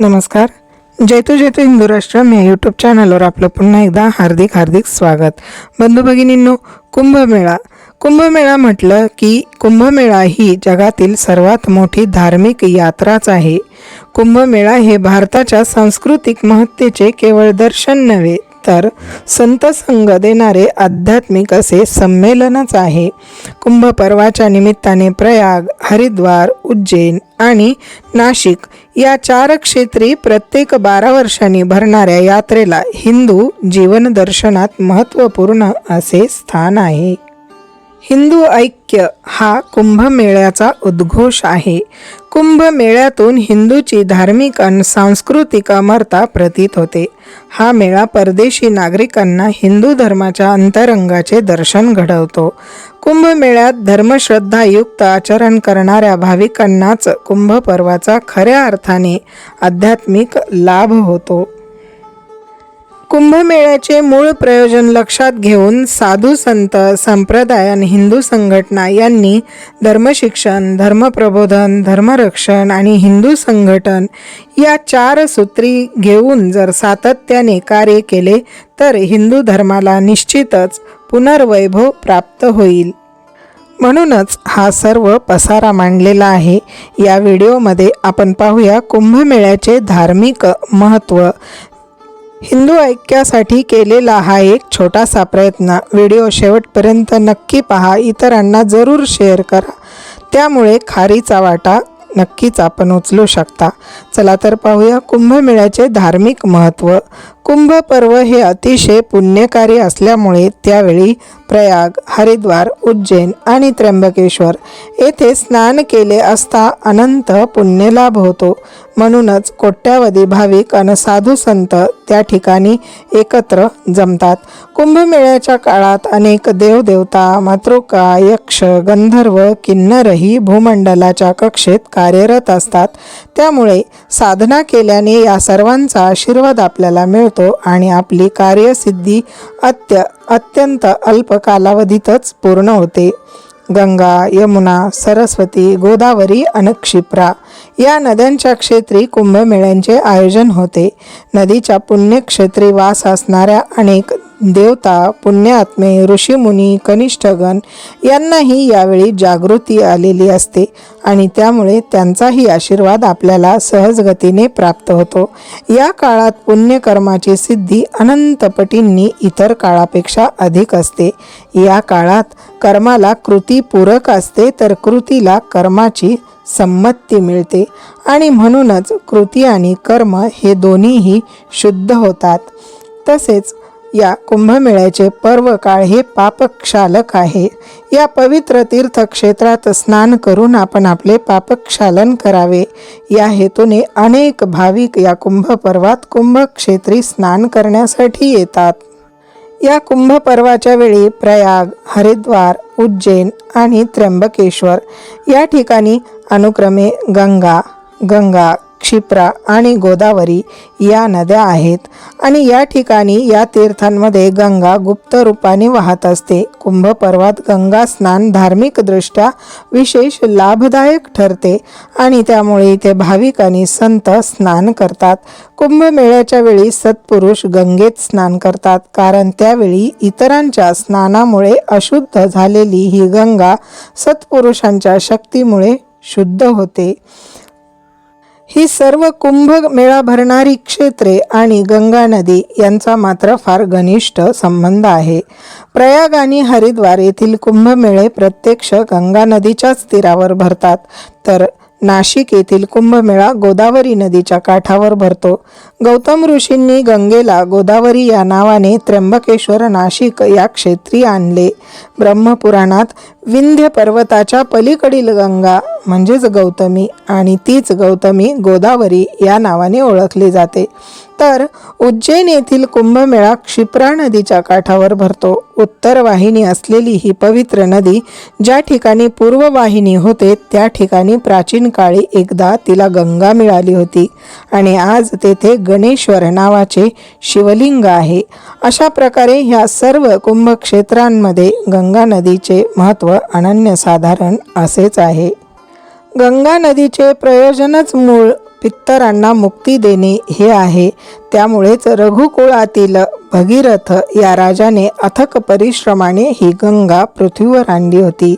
नमस्कार. जैतू जैतू हिंदू राष्ट्र. मी यूट्यूब चॅनलवर आपलं पुन्हा एकदा हार्दिक हार्दिक स्वागत. बंधू भगिनींनो कुंभमेळा. कुंभमेळा म्हटलं की कुंभमेळा ही जगातील सर्वात मोठी धार्मिक यात्राच आहे. कुंभमेळा हे भारताच्या सांस्कृतिक महत्तेचे केवळ दर्शन नव्हे तर संतसंग देणारे आध्यात्मिक असे संमेलनच आहे. कुंभ पर्वाच्या निमित्ताने प्रयाग हरिद्वार उज्जैन आणि नाशिक या चार क्षेत्री प्रत्येक बारा वर्षांनी भरणाऱ्या यात्रेला हिंदू जीवनदर्शनात महत्त्वपूर्ण असे स्थान आहे. हिंदू ऐक्य हा कुंभमेळ्याचा उद्घोष आहे. कुंभमेळ्यातून हिंदूची धार्मिक आणि सांस्कृतिक अमरता प्रतीत होते. हा मेळा परदेशी नागरिकांना हिंदू धर्माच्या अंतरंगाचे दर्शन घडवतो. कुंभमेळ्यात धर्मश्रद्धायुक्त आचरण करणाऱ्या भाविकांनाच कुंभ पर्वाचा खऱ्या अर्थाने आध्यात्मिक लाभ होतो. कुंभमेळ्याचे मूळ प्रयोजन लक्षात घेऊन साधू संत संप्रदाय आणि हिंदू संघटना यांनी धर्मशिक्षण धर्मप्रबोधन धर्मरक्षण आणि हिंदू संघटन या चार सूत्री घेऊन जर सातत्याने कार्य केले तर हिंदू धर्माला निश्चितच पुनर्वैभव प्राप्त होईल. म्हणूनच हा सर्व पसारा मांडलेला आहे. या व्हिडिओमध्ये आपण पाहूया कुंभमेळ्याचे धार्मिक महत्त्व. हिंदू ऐक्यासाठी केलेला हा एक छोटासा प्रयत्न. व्हिडिओ शेवटपर्यंत नक्की पहा. इतरांना जरूर शेअर करा. त्यामुळे खारीचा वाटा नक्कीच आपण उचलू शकता. चला तर पाहूया कुंभमेळ्याचे धार्मिक महत्त्व. कुंभ पर्व हे अतिशय पुण्यकारी असल्यामुळे त्यावेळी प्रयाग हरिद्वार उज्जैन आणि त्र्यंबकेश्वर येथे स्नान केले असता अनंत पुण्यलाभ होतो. म्हणूनच कोट्यावधी भाविक आणि साधू संत त्या ठिकाणी एकत्र जमतात. कुंभमेळ्याच्या काळात अनेक देवदेवता मातृका यक्ष गंधर्व किन्नरही भूमंडलाच्या कक्षेत कार्यरत असतात. त्यामुळे साधना केल्याने या सर्वांचा आशीर्वाद आपल्याला मिळतो आणि आपली कार्यसिद्धी अत्य अत्यंत अल्प कालावधीतच पूर्ण होते. गंगा यमुना सरस्वती गोदावरी आणि क्षिप्रा या नद्यांच्या क्षेत्री कुंभमेळ्यांचे आयोजन होते. नदीच्या पुण्यक्षेत्री वास असणाऱ्या अनेक देवता पुण्यात्मे ऋषीमुनी कनिष्ठगण यांनाही यावेळी जागृती आलेली असते आणि त्यामुळे त्यांचाही आशीर्वाद आपल्याला सहजगतीने प्राप्त होतो. या काळात पुण्यकर्माची सिद्धी अनंतपटींनी इतर काळापेक्षा अधिक असते. या काळात कर्माला कृती पूरक असते तर कृतीला कर्माची संमती मिळते आणि म्हणूनच कृती आणि कर्म हे दोन्हीही शुद्ध होतात. तसेच या कुंभमेळ्याचे पर्व काळ हे पापक्षालक आहे. या पवित्र तीर्थक्षेत्रात स्नान करून आपण आपले पापक्षालन करावे. या हेतूने अनेक भाविक या कुंभ पर्वात कुंभक्षेत्री स्नान करण्यासाठी येतात. या कुंभ पर्वाच्या वेळी प्रयाग हरिद्वार उज्जैन आणि त्र्यंबकेश्वर या ठिकाणी अनुक्रमे गंगा गंगा क्षिप्रा आणि गोदावरी या नद्या आहेत आणि या ठिकाणी या तीर्थांमध्ये गंगा गुप्त रूपाने वाहत असते. कुंभ पर्वात गंगा स्नान धार्मिकदृष्ट्या विशेष लाभदायक ठरते आणि त्यामुळे इथे भाविक आणि संत स्नान करतात. कुंभमेळ्याच्या वेळी सत्पुरुष गंगेत स्नान करतात कारण त्यावेळी इतरांच्या स्नानामुळे अशुद्ध झालेली ही गंगा सत्पुरुषांच्या शक्तीमुळे शुद्ध होते. ही सर्व कुंभ मेळा भरणारी क्षेत्रे आणि गंगा नदी यांचा मात्र फार घनिष्ठ संबंध आहे. प्रयाग आणि हरिद्वार येथील कुंभमेळे प्रत्यक्ष गंगा नदीच्याच तीरावर भरतात तर नाशिक येथील कुंभमेळा गोदावरी नदीच्या काठावर भरतो. गौतम ऋषींनी गंगेला गोदावरी या नावाने त्र्यंबकेश्वर नाशिक या क्षेत्री आणले. ब्रह्मपुराणात विंध्य पर्वताच्या पलीकडील गंगा म्हणजेच गौतमी आणि तीच गौतमी गोदावरी या नावाने ओळखली जाते. तर उज्जैन येथील कुंभमेळा क्षिप्रा नदीच्या काठावर भरतो. उत्तर वाहिनी असलेली ही पवित्र नदी ज्या ठिकाणी पूर्व वाहिनी होते त्या ठिकाणी प्राचीन काळी एकदा तिला गंगा मिळाली होती आणि आज तेथे गणेश्वर नावाचे शिवलिंग आहे. अशा प्रकारे ह्या सर्व कुंभक्षेत्रांमध्ये गंगा नदीचे महत्त्व अनन्यसाधारण असेच आहे. गंगा नदीचे प्रयोजनच मूळ पित्तरांना मुक्ती देणे हे आहे. त्यामुळेच रघुकुळातील भगीरथ या राजाने अथक परिश्रमाने ही गंगा पृथ्वीवर आणली होती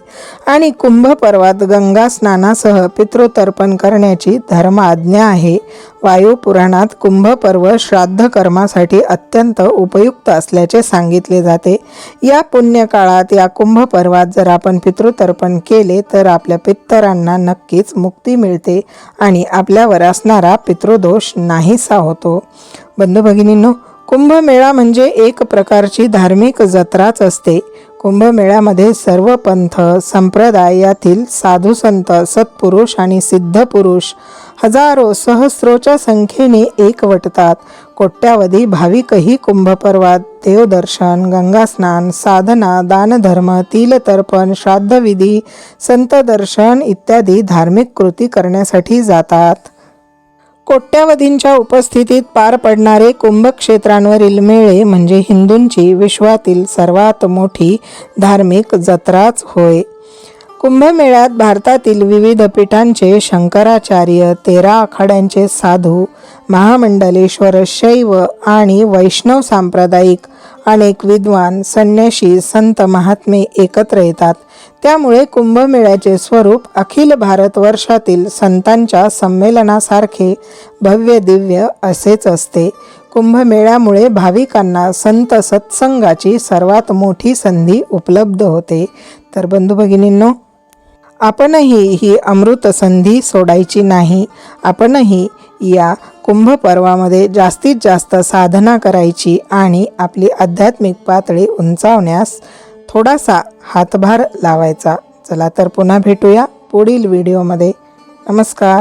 आणि कुंभ पर्वात गंगा स्नानासह पितृतर्पण करण्याची धर्म आज्ञा आहे. वायुपुराणात कुंभ पर्व श्राद्ध कर्मासाठी अत्यंत उपयुक्त असल्याचे सांगितले जाते. या पुण्यकाळात या कुंभ पर्वात जर आपण पितृतर्पण केले तर आपल्या पित्तरांना नक्कीच मुक्ती मिळते आणि आपल्यावर असणारा पितृदोष नाहीसा होतो. बंधू भगिनींनो कुंभमेळा म्हणजे एक प्रकारची धार्मिक जत्राच असते. कुंभमेळ्यामध्ये सर्व पंथ संप्रदाय यातील साधू संत सत्पुरुष आणि सिद्ध पुरुष हजारो सहस्रोच्या संख्येने एकवटतात. कोट्यावधी भाविकही कुंभपर्वात देवदर्शन गंगास्नान साधना दानधर्म तिलतर्पण श्राद्धविधी संत दर्शन इत्यादी धार्मिक कृती करण्यासाठी जातात. कोट्यावधींच्या उपस्थितीत पार पडणारे कुंभक्षेत्रांवरील मेळे म्हणजे हिंदूंची विश्वातील सर्वात मोठी धार्मिक जत्राच होय. कुंभमेळ्यात भारतातील विविध पीठांचे शंकराचार्य तेरा आखाड्यांचे साधू महामंडलेश्वर शैव आणि वैष्णव सांप्रदायिक अनेक विद्वान संन्याशी संत महात्मे एकत्र येतात. त्यामुळे कुंभमेळ्याचे स्वरूप अखिल भारतवर्षातील संतांच्या संमेलनासारखे भव्य दिव्य असेच असते. कुंभमेळ्यामुळे भाविकांना संत सत्संगाची सर्वात मोठी संधी उपलब्ध होते. तर बंधू भगिनींनो आपणही ही अमृत संधी सोडायची नाही. आपणही या कुंभ पर्वामध्ये जास्तीत जास्त साधना करायची आणि आपली आध्यात्मिक पातळी उंचावण्यास थोडासा हातभार लावायचा. चला तर पुन्हा भेटूया पुढील व्हिडिओमध्ये. नमस्कार.